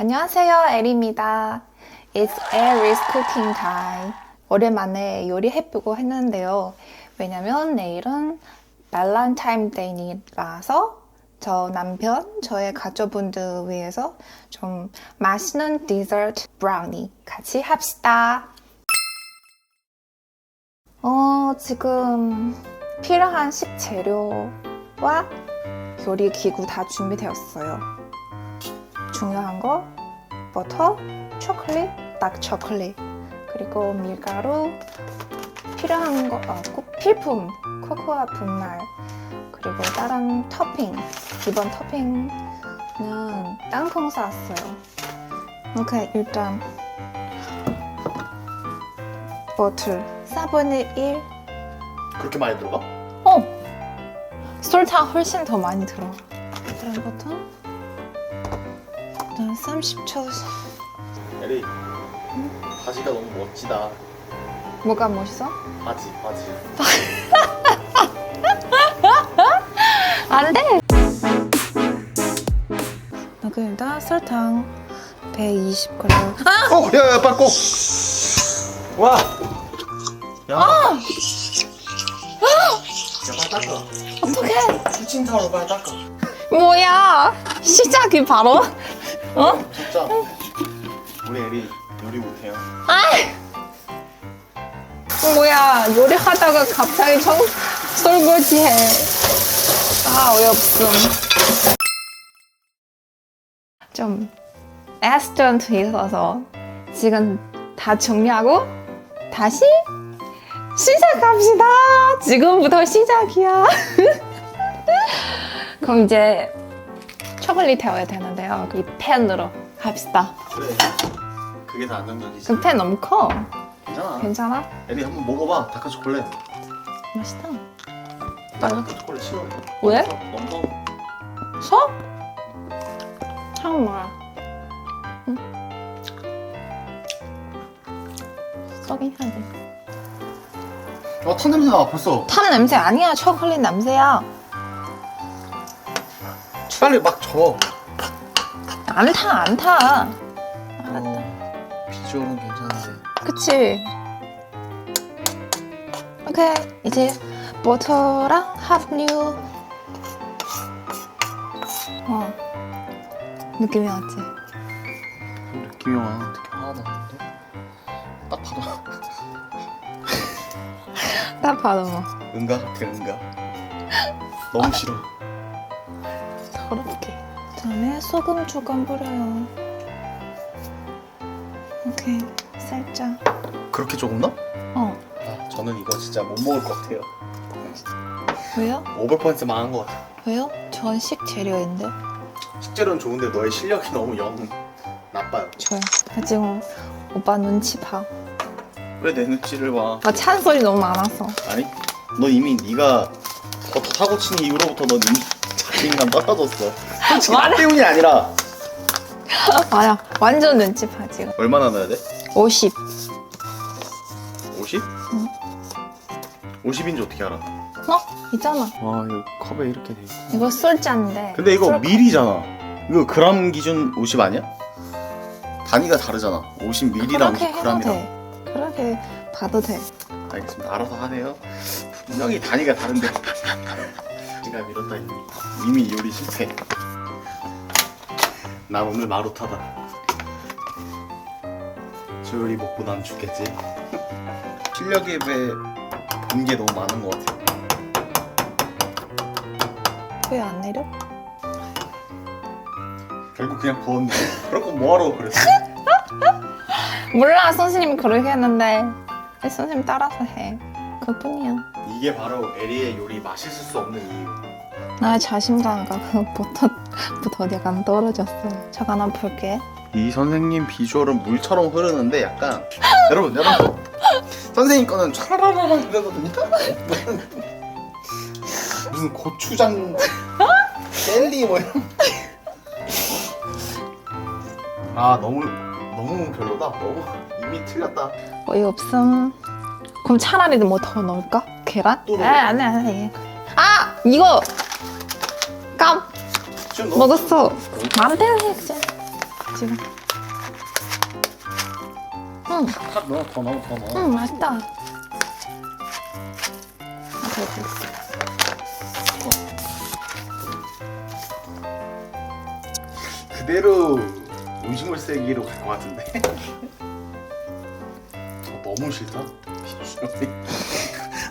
안녕하세요, 엘입니다. It's Aries cooking time. 오랜만에 요리해보고 했는데요. 왜냐면 내일은 발렌타인데이라서 저 남편, 저의 가족분들 위해서 좀 맛있는 디저트 브라우니 같이 합시다. 어, 지금 필요한 식재료와 요리 기구 다 준비되었어요. 중요한 거 버터, 초콜릿, 딱 초콜릿 그리고 밀가루 필요한 거, 어, 꼭 필품 코코아 분말 그리고 다른 토핑 기본 토핑은 땅콩 쌌어요. 오케이 일단 버터 4분의 1 그렇게 많이 들어가? 어! 설탕 훨씬 더 많이 들어. 그런 것도 일단 30초 에리 바지가 너무 멋지다 뭐가 멋있어? 바지 바지 안 돼! 나 그냥 일단 설탕 120g 어! 야야 빨리 꼭! 와! 야! 야 빨리 닦아 어떡해! 키친타올로 빨리 닦아 뭐야! 시작이 바로? 어? 진짜. 우리 에리 요리 못해요. 아이! 뭐야 요리하다가 갑자기 청 설거지해. 아 어이없음. 좀 에스턴트 있어서 지금 다 정리하고 다시 시작합시다! 지금부터 시작이야. 그럼 이제 초콜릿 태워야 되는데요 이 팬으로 합시다 그래 그게 다 안정적이지 그팬 너무 커 괜찮아 괜찮아? 에리 한번 먹어봐 다크 초콜릿 맛있다 다크 초콜릿 싫어 왜? 너무 서? 향 뭐야? 응? 썩긴 하지. 와탄 냄새 나 벌써 탄 냄새 아니야. 초콜릿 냄새야. 빨리 막 줘. 안 타, 안 타. 알았다. 비주얼은 괜찮은데 그치? 오케이. 이제 버터랑 합류. 어. 느낌이 왔지? 느낌이 와 하나도 안 나는데? 딱 봐도 딱 봐도 뭐. 응가 같아 응가 너무 싫어 더럽게. 그다음에 소금 조금 뿌려요. 오케이. 살짝. 그렇게 조금 넣어? 어. 아, 저는 이거 진짜 못 먹을 것 같아요 왜요? 500% 망한 것 같아 왜요? 전 식재료인데. 식재료는 좋은데 너의 실력이 너무 영 나빠요 좋아요. 나 지금 오빠 눈치 봐. 왜 내 눈치를 봐 아, 찬소리 너무 많아서. 아니 너 이미 네가 버터 타고 친 이후로부터 넌 이미 자신감 떨어졌어 솔직히 나. 때문이 아니라 아야, 완전 눈치 봐, 지금. 얼마나 넣어야 돼? 50. 50? 응. 50인지 어떻게 알아? 어? 있잖아. 와 이거 컵에 이렇게 돼 있고 이거 술잔데. 근데 이거 술- 밀이잖아. 이거 그람 기준 50 아니야? 단위가 다르잖아. 50 밀이랑 그렇게 해도 50g이랑. 돼. 그렇게 봐도 돼. 알겠습니다. 알아서 하세요. 분명히 단위가 다른데. 제가 밀었다. 이미 요리 실패. 난 오늘 마루타다. 저 요리 먹고 난 죽겠지. 실력에 비해 본게 너무 많은 것 같아. 왜 안 내려? 결국 그냥 부었네. 그럴 거 뭐하러 그랬어? 몰라, 선생님이 그렇게 했는데. 선생님 따라서 해. 그뿐이야. 이게 바로 에리의 요리 맛있을 수 없는 이유. 나의 자신감과 그 버터, 부터 약간 떨어졌어. 잠깐 한 볼게. 이 선생님 비주얼은 물처럼 흐르는데 약간 여러분 여러분 선생님 거는 촤라라라 이러거든요 무슨 고추장 젤리 뭐 이런 아 너무 너무 별로다 너무 이미 틀렸다 어이 없음. 그럼 차라리 뭐 더 넣을까? 계란? 또 에, 넣어. 안 해, 안 해. 아! 이거! 먹었어. 마음대로 해, 진짜. 지금. 응, 팍 넣어 더 넣어 더 넣어 응, 맛있다. 아, 그래. 그대로 음식물 쓰레기로 갈 것 같은데 어, 너무 싫다 아,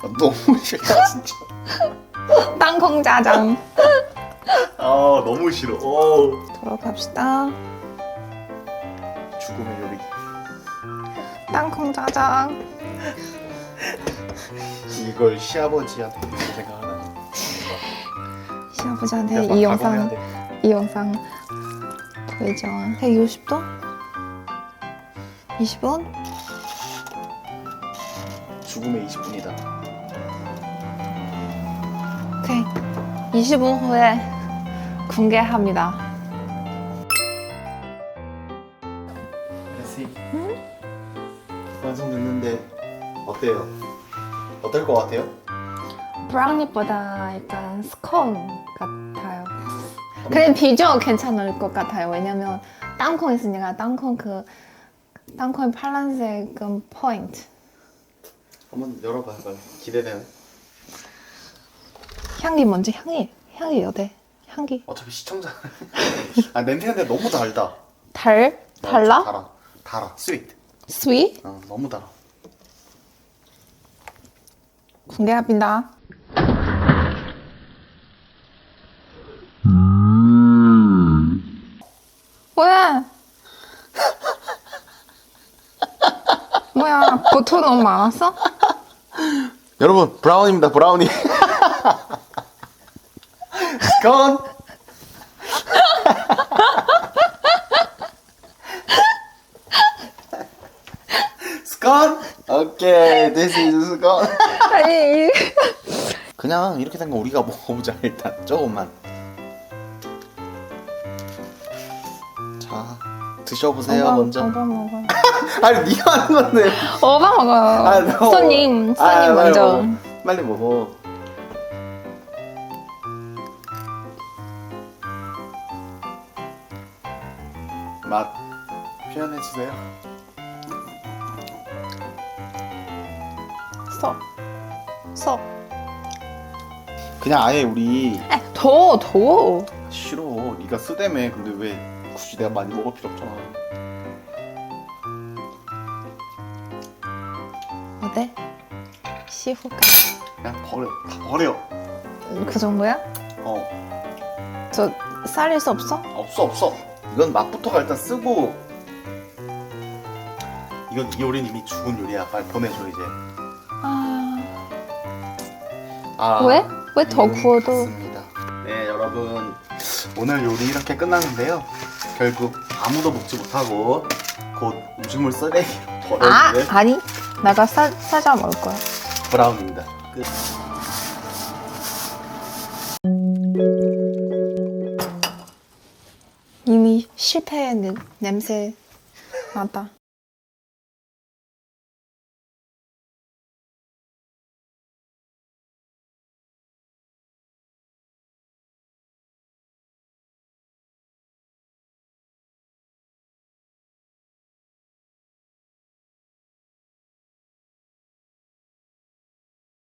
너무 싫다 진짜 땅콩 짜장. 아 너무 싫어 어. 들어갑시다. 죽음의 요리 땅콩 짜장. 이걸 시아버지한테 이렇게 생각하다니 시아버지한테 이 영상 돼. 이 영상 보이죠? 160도? 20분? 죽음의 20분이다 오케이. 20분 후에 공개합니다. 레시 완성됐는데 어때요? 어떨 것 같아요? 브라우니보다 약간 스콘 같아요. 그래 비주얼 괜찮을 것 같아요. 왜냐면 땅콩 있으니까 땅콩 그 땅콩의 파란색은 포인트. 한번 열어봐요 빨리 기대되는 향기 먼저 향기 향기 어때? 향기. 어차피 시청자. 아 냄새가 근데 너무 달다. 달? 달라? 달아. 달아. 스위트 스윗? 어, 너무 달아. 공개합니다. 왜? 뭐야? 고토 너무 많았어? 여러분 브라운입니다 브라우니 오케이 this is 스콘 아니 이 그냥 이렇게 된 거 우리가 먹어보자 일단 조금만 자 드셔보세요 오바, 먼저 오바 먹어. 아니 네가 하는 건데 오바 먹어요. 아, 너. 손님 손님 아, 빨리 먼저. 먹어. 빨리 먹어 맛 표현해 주세요 써. 써. 그냥 아예 우리 에, 더, 더. 싫어 네가 쓰대매 근데 왜 굳이 내가 많이 먹을 필요 없잖아 어때? 시후가. 그냥 버려 다 버려 그 정도야? 어 저 쌀릴 수 없어? 없어 없어 이건 맛부터가 일단 쓰고 이건 이 요리는 이미 죽은 요리야 빨리 보내줘 이제 아, 아 왜? 왜더 음, 구워도? 맞습니다. 네 여러분 오늘 요리 이렇게 끝났는데요 결국 아무도 먹지 못하고 곧 음식물 쓰레기로 아, 버려지는 아니. 내가 싸, 싸자 먹을 거야. 브라운입니다 끝. 실패의 느- 냄새 나다.